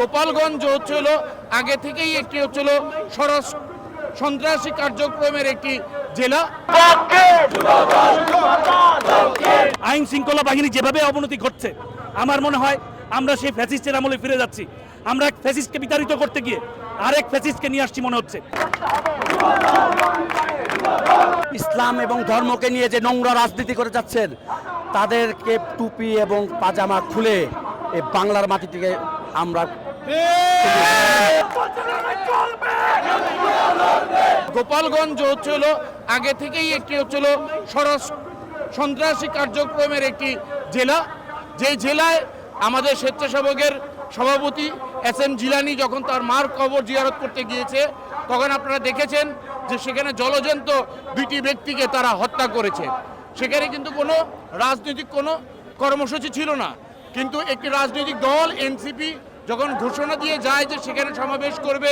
গোপালগঞ্জ হচ্ছিল আগে থেকেই একটি হচ্ছিল সরস সন্ত্রাসী কার্যক্রমের একটি জেলা। আইন শৃঙ্খলা বাহিনী যেভাবে অবনতি ঘটছে আমার মনে হয় আমরা সেই ফ্যাসিস্টের আমলে ফিরে যাচ্ছি। আমরা এক ফ্যাসিস্টকে বিতাড়িত করতে গিয়ে আরেক ফ্যাসিস্টকে নিয়ে আসছি মনে হচ্ছে। ইসলাম এবং ধর্মকে নিয়ে যে নোংরা রাজনীতি করে যাচ্ছেন তাদেরকে টুপি এবং পাজামা খুলে এই বাংলার মাটি থেকে আমরা গোপালগঞ্জ হচ্ছিল আগে থেকেই একটি হচ্ছিল সরস সন্ত্রাসী কার্যক্রমের একটি জেলা। যেই জেলায় আমাদের স্বেচ্ছাসেবকের সভাপতি এস এম জিলানি যখন তার মার কবর জিয়ারত করতে গিয়েছে, তখন আপনারা দেখেছেন যে সেখানে জলজন্ত দুইটি ব্যক্তিকে তারা হত্যা করেছে। সেখানে কিন্তু কোনো রাজনৈতিক কোনো কর্মসূচি ছিল না। কিন্তু একটি রাজনৈতিক দল এনসিপি যখন ঘোষণা দিয়ে যায় যে সেখানে সমাবেশ করবে,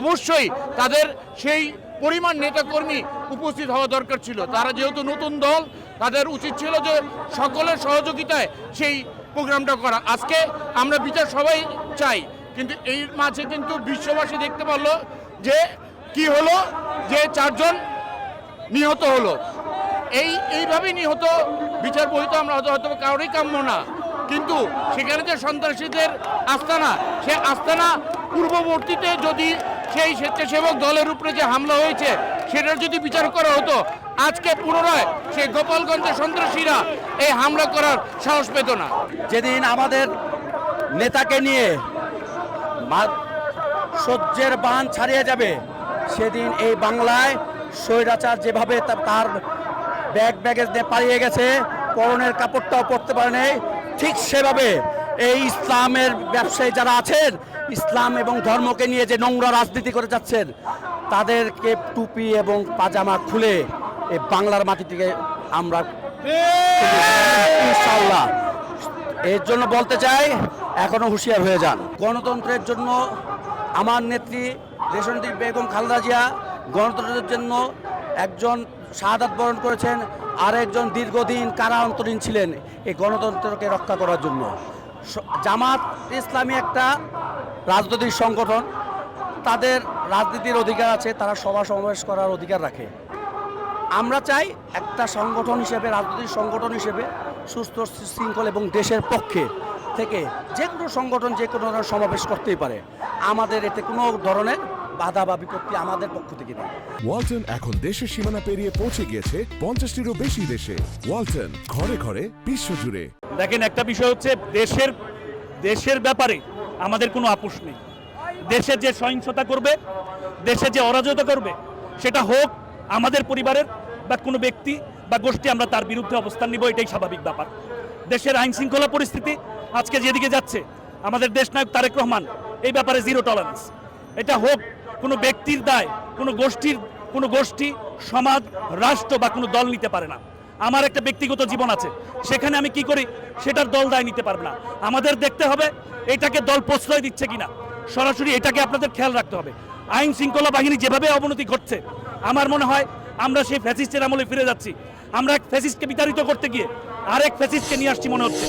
অবশ্যই তাদের সেই পরিমাণ নেতাকর্মী উপস্থিত হওয়া দরকার ছিল। তারা যেহেতু নতুন দল, তাদের উচিত ছিল যে সকলের সহযোগিতায় সেই প্রোগ্রামটা করা। আজকে আমরা বিচার সবাই চাই, কিন্তু এই মাঝে কিন্তু বিশ্ববাসী দেখতে পারল যে কি হলো, যে চারজন নিহত হলো। এই, এইভাবেই নিহত বিচার বহিত আমরা হয়তো হয়তো কারোরই কাম্য না। কিন্তু সেখানে যে সন্ত্রাসীদের আস্তানা, সে আস্তানা পূর্ববর্তীতে যদি সেই স্বেচ্ছাসেবক দলের উপরে যে হামলা হয়েছে, সেটার যদি বিচার করা হতো, আজকে পুনরায় সেই গোপালগঞ্জের সন্ত্রাসীরা এই হামলা করার সাহস পেত না। যেদিন আমাদের নেতাকে নিয়ে সহ্যের বান ছাড়িয়ে যাবে, সেদিন এই বাংলায় স্বৈরাচার যেভাবে তার ব্যাগ, ব্যাগেজ নিয়ে পালিয়ে গেছে, পরনের কাপড়টাও পরতে পারে নাই ঠিক সেভাবে এই ইসলামের ব্যবসায়ী যারা আছেন ইসলাম এবং ধর্মকে নিয়ে যে নোংরা রাজনীতি করে যাচ্ছেন তাদেরকে টুপি এবং পাজামা খুলে এই বাংলার মাটি থেকে আমরা ইনশাল্লাহ এর জন্য বলতে চাই এখনও হুঁশিয়ার হয়ে যান। গণতন্ত্রের জন্য আমার নেত্রী দেশনেত্রী বেগম খালেদা জিয়া গণতন্ত্রের জন্য একজন শাহাদাত বরণ করেছেন। আর একজন দীর্ঘদিন কারা অন্তরীণ ছিলেন এই গণতন্ত্রকে রক্ষা করার জন্য। জামাত ইসলামী একটা রাজনৈতিক সংগঠন। তাদের রাজনীতির অধিকার আছে, তারা সভা সমাবেশ করার অধিকার রাখে। আমরা চাই একটা সংগঠন হিসেবে, রাজনৈতিক সংগঠন হিসেবে সুস্থ শৃঙ্খল এবং দেশের পক্ষে থেকে যে কোনো সংগঠন, যে কোনো ধরনের সমাবেশ করতেই পারে। আমাদের এতে কোনো ধরনের বাধা বা বিপত্তি আমাদের পক্ষ থেকে নেই। ওয়ালটন এখন দেশের সীমানা পেরিয়ে পৌঁছে গিয়েছে পঞ্চাশটিরও বেশি দেশে। ওয়ালটন ঘরে ঘরে বিশ্বজুড়ে দেখেন একটা বিষয় হচ্ছে দেশের দেশের ব্যাপারে আমাদের কোনো আপোষ নেই। দেশে যে সহিংসতা করবে দেশে যে অরাজকতা করবে সেটা হোক আমাদের পরিবারের বা কোনো ব্যক্তি বা গোষ্ঠী আমরা তার বিরুদ্ধে অবস্থান নিব এটাই স্বাভাবিক ব্যাপার। দেশের আইন শৃঙ্খলা পরিস্থিতি আজকে যেদিকে যাচ্ছে আমাদের দেশ নায়ক তারেক রহমান এই ব্যাপারে জিরো টলারেন্স এটা হোক কোনো ব্যক্তির দায়, কোনো গোষ্ঠীর, কোনো গোষ্ঠী, সমাজ, রাষ্ট্র বা কোনো দল নিতে পারে না। আমার একটা ব্যক্তিগত জীবন আছে। সেখানে আমি কি করি? সেটার দল দায় নিতে পারবে না। আমাদের দেখতে হবে এটাকে দল প্রশ্রয় দিচ্ছে কিনা। সরাসরি এটাকে আপনাদের খেয়াল রাখতে হবে। আইন শৃঙ্খলা বাহিনী যেভাবে অবনতি ঘটছে, আমার মনে হয় আমরা সেই ফ্যাসিস্টের আমলে ফিরে যাচ্ছি। আমরা এক ফ্যাসিস্টকে বিতাড়িত করতে গিয়ে আরেক ফ্যাসিস্টকে নিয়ে আসছি মনে হচ্ছে।